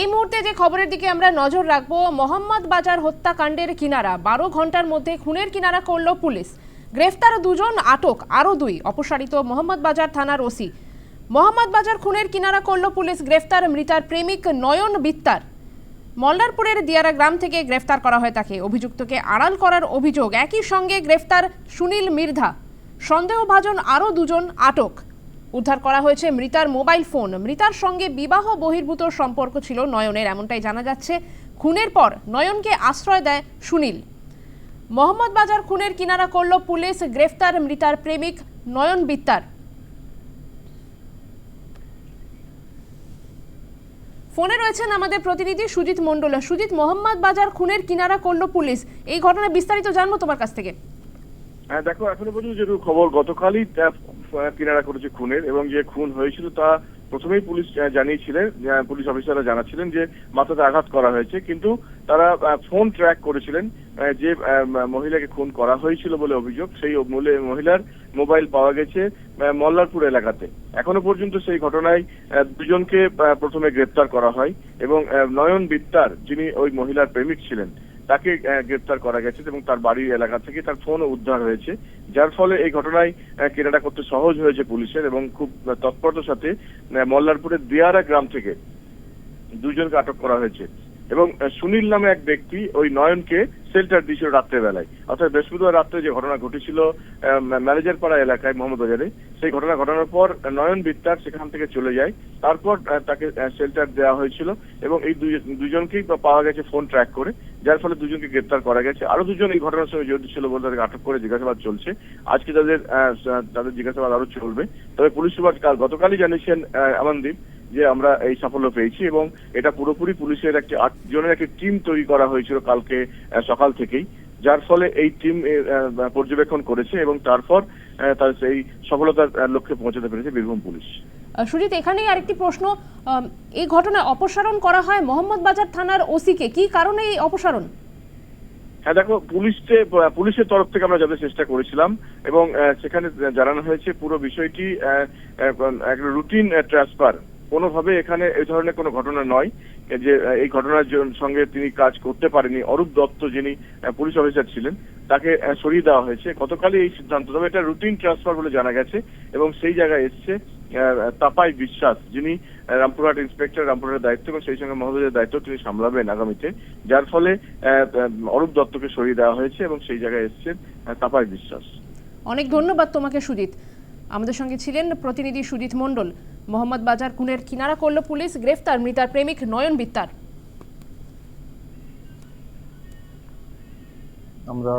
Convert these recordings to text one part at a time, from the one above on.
এই মুহূর্তে যে খবরের দিকে আমরা নজর রাখব, মোহাম্মদ বাজার হত্যাকাণ্ডের কিনারা। বারো ঘণ্টার মধ্যে খুনের কিনারা করল পুলিশ। গ্রেফতার দুজন, আটক, আরও দুই, অপসারিত মোহাম্মদ বাজার থানার ওসি। মোহাম্মদ বাজার খুনের কিনারা করল পুলিশ, গ্রেফতার মৃতার প্রেমিক নয়ন বিত্তার। মল্লারপুরের দিয়ারা গ্রাম থেকে গ্রেফতার করা হয় তাকে। অভিযুক্তকে আড়াল করার অভিযোগ। একই সঙ্গে গ্রেফতার সুনীল মির্ধা। সন্দেহভাজন আরও দুজন আটক। উদ্ধার করা হয়েছে মৃতার মোবাইল ফোন। মৃতার সঙ্গে বিবাহ বহির্ভূত সম্পর্ক ছিল নয়নের, এমনটাই জানা যাচ্ছে। খুনের পর নয়নকে আশ্রয় দেয় সুনীল। মোহাম্মদ বাজার খুনের কিনারা করল পুলিশ, গ্রেফতার মৃতার প্রেমিক নয়ন বিত্তার। ফোনে রয়েছেন আমাদের প্রতিনিধি সুজিত মণ্ডল। সুজিত, মোহাম্মদ বাজার খুনের কিনারা করল পুলিশ। এই ঘটনায় বিস্তারিত জানব তোমার কাছ থেকে। হ্যাঁ দেখো, এখনও পর্যন্ত যেটুকু খবর, গতকালই কিনারা করেছে খুনের, এবং যে খুন হয়েছিল তা প্রথমেই পুলিশ জানিয়েছিলেন পুলিশ অফিসাররা জানাচ্ছিলেন যে মাথাতে আঘাত করা হয়েছে, কিন্তু তারা ফোন ট্র্যাক করেছিলেন যে মহিলাকে খুন করা হয়েছিল বলে অভিযোগ, সেই মহিলার মোবাইল পাওয়া গেছে মল্লারপুর এলাকাতে। এখনও পর্যন্ত সেই ঘটনায় দুজনকে প্রথমে গ্রেপ্তার করা হয়, এবং নয়ন বিত্তার যিনি ওই মহিলার প্রেমিক ছিলেন তাকে গ্রেপ্তার করা গেছে এবং তার বাড়ির এলাকা থেকে তার ফোনও উদ্ধার হয়েছে। যার ফলে এই ঘটনায় কেনাটা করতে সহজ হয়েছে পুলিশের এবং খুব তৎপরতার সাথে মল্লারপুরের দিয়ারা গ্রাম থেকে দুজনকে আটক করা হয়েছে। এবং সুনীল নামে এক ব্যক্তি ওই নয়নকে শেল্টার দিয়েছিল রাত্রেবেলায়। অর্থাৎ বৃহস্পতিবার রাত্রে যে ঘটনা ঘটেছিল ম্যানেজার পাড়া এলাকায় মোহাম্মদ বাজারে সেই ঘটনা ঘটানোর পর নয়ন বিত্তার সেখান থেকে চলে যায়। তারপর তাকে শেল্টার দেওয়া হয়েছিল এবং এই দুজনকেই পাওয়া গেছে ফোন ট্র্যাক করে। যার ফলে দুজনকে গ্রেপ্তার করা গেছে। আরও দুজন এই ঘটনার সঙ্গে জড়িত ছিল বলে তাদেরকে আটক করে জিজ্ঞাসাবাদ চলছে। আজকে তাদের তাদের জিজ্ঞাসাবাদ আরও চলবে। তবে পুলিশ সুপার কাল, গতকালই জানিয়েছেন আমানদীপ যে আমরা এই সাফল্য পেয়েছি এবং এটা পুরোপুরি পুলিশের একটি আট, জনের একটি টিম তৈরি করা হয়েছিল কালকে সকাল থেকেই। যার ফলে এই টিম পর্যবেক্ষণ করেছে এবং তারপর তার সেই সফলতার লক্ষ্যে পৌঁছাতে পেরেছে বীরভূম পুলিশ। সুজিত, এখানেই আরেকটি প্রশ্ন এই ঘটনায় অপসারণ করা হয় মোহাম্মদ বাজার থানার ওসিকে। কি কারণে এই অপসারণ? হ্যাঁ দেখো পুলিশকে পুলিশের তরফ থেকে আমরা যাদের চেষ্টা করেছিলাম এবং সেখানে জানানো হয়েছে, পুরো বিষয়টি একটা রুটিন ট্রান্সফার। কোনোভাবে এখানে এই ধরনের কোনো ঘটনা নয় যে এই ঘটনার সঙ্গে তিনি কাজ করতে পারেনি অরূপ দত্ত যিনি পুলিশ অফিসার ছিলেন, তাকে সরিয়ে দেওয়া হয়েছে। গতকালই এই সিদ্ধান্ত, তবে এটা রুটিন ট্রান্সফার বলে জানা গেছে এবং সেই জায়গায় এসছে। তাপাই বিশ্বাস যিনি রামপুরহাট ইন্সপেক্টর রামপুরহাটের দায়িত্ব এবং সেই সঙ্গে মহোদয়ের দায়িত্ব তিনি সামলাবেন আগামীতে যার ফলে অরূপ দত্তকে সরিয়ে দেওয়া হয়েছে এবং সেই জায়গায় এসছেন তাপাই বিশ্বাস। অনেক ধন্যবাদ তোমাকে সুজিত। আমাদের সঙ্গে ছিলেন প্রতিনিধি সুজিত মণ্ডল। মোহাম্মদ বাজার খুনের কিনারা করল পুলিশ গ্রেফতার মৃতার প্রেমিক নয়ন বিত্তার। আমরা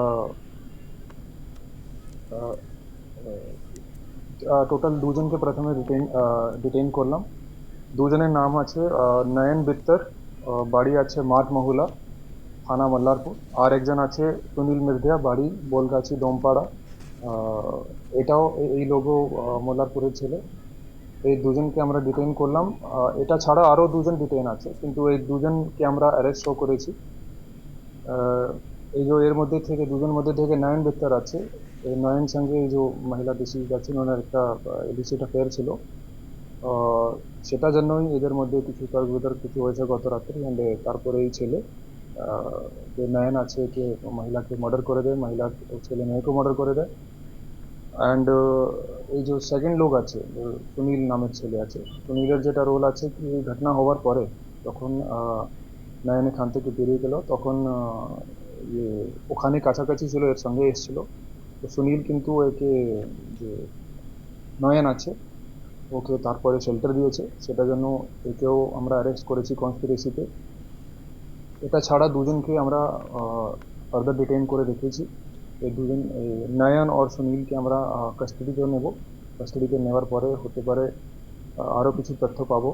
টোটাল দুজনকে প্রথমে ডিটেন ডিটেইন করলাম। দুজনের নাম আছে নয়ন বিত্তর বাড়ি আছে মাঠ মহুলা, থানা মল্লারপুর। আর একজন আছে সুনীল মির্ধিয়া, বাড়ি বোলগাছি ডোমপাড়া এটাও এই লোগো মল্লারপুরের ছেলে। এই দুজনকে আমরা ডিটেইন করলাম। এটা ছাড়া আরও দুজন ডিটেইন আছে, কিন্তু এই দুজনকে আমরা অ্যারেস্ট করেছি। এই যে এর মধ্যে থেকে দুজন মধ্যে থেকে নয়ন বেত্তার আছে। এই নয়ন সঙ্গে এই যে মহিলা ডিসিজ আছেন ওনার একটা ইলিসিট অ্যাফেয়ার ছিল। সেটার জন্যই এদের মধ্যে কিছু তর্ক বিতর্ক কিছু হয়েছে গত রাত্রে। অ্যান্ড তারপরে এই ছেলে যে নয়ন আছে, কে মহিলাকে মার্ডার করে দেয়, মহিলা, ছেলে মেয়েকে মার্ডার করে দেয়। অ্যান্ড এই যে সেকেন্ড লোক আছে সুনীল নামের ছেলে আছে, সুনীলের যেটা রোল আছে কি ঘটনা হওয়ার পরে তখন নয়ন এখান থেকে বেরিয়ে গেল, তখন ওখানে কাছাকাছি ছিল, এর সঙ্গে এসেছিল। তো সুনীল কিন্তু একে যে নয়ন আছে, ওকে তারপরে শেল্টার দিয়েছে। সেটার জন্য একেও আমরা অ্যারেস্ট করেছি কনস্পিরেসিতে এটা ছাড়া দুজনকে আমরা ফার্দার ডিটেইন করে রেখেছি এই দুজন নয়ন আর সুনীলকে আমরা কাস্টাডিতে নেব। কাস্টাডিতে নেওয়ার পরে হতে পারে আরও কিছু তথ্য পাবো।